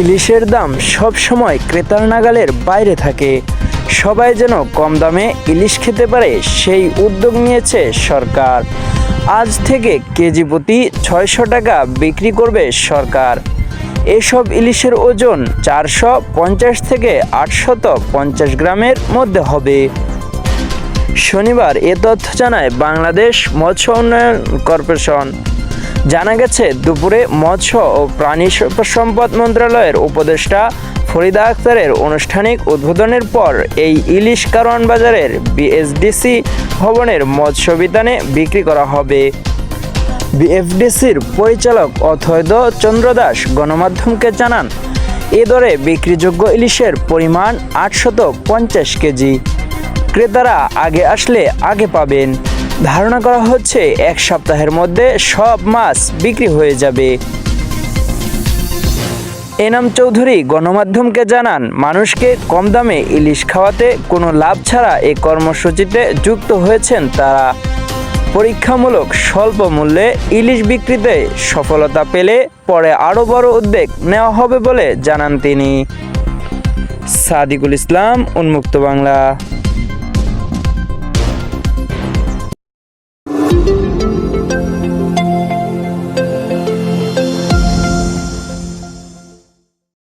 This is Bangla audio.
ইলিশের দাম সব সময় ক্রেতার নাগালের বাইরে থাকে। সবাই যেন কম দামে ইলিশ খেতে পারে সেই উদ্যোগ নিয়েছে সরকার। আজ থেকে কেজি প্রতি ছয়শো টাকা বিক্রি করবে সরকার। এসব ইলিশের ওজন চারশো পঞ্চাশ থেকে আটশত পঞ্চাশ গ্রামের মধ্যে হবে। শনিবার এ তথ্য জানায় বাংলাদেশ মৎস্য উন্নয়ন কর্পোরেশন। জানা গেছে, দুপুরে মৎস্য ও প্রাণী সম্পদ মন্ত্রণালয়ের উপদেষ্টা ফরিদা আক্তারের আনুষ্ঠানিক উদ্বোধনের পর এই ইলিশ কারওয়ান বাজারের বিএসডিসি ভবনের মৎস্য বিতানে বিক্রি করা হবে। বিএফডিসির পরিচালক অথৈদ চন্দ্র দাস গণমাধ্যমকে জানান, এ দরে বিক্রিযোগ্য ইলিশের পরিমাণ আটশত পঞ্চাশ কেজি। ক্রেতারা আগে আসলে আগে পাবেন। ধারণা করা হচ্ছে এক সপ্তাহের মধ্যে সব মাছ বিক্রি হয়ে যাবে। এনাম চৌধুরী গণমাধ্যমকে জানান, মানুষকে কম দামে ইলিশ খাওয়াতে কোনো লাভ ছাড়া এই কর্মসূচিতে যুক্ত হয়েছেন তারা। পরীক্ষামূলক স্বল্প মূল্যে ইলিশ বিক্রিতে সফলতা পেলে পরে আরও বড় উদ্যোগ নেওয়া হবে বলে জানান তিনি। সাদিকুল ইসলাম, উন্মুক্ত বাংলা।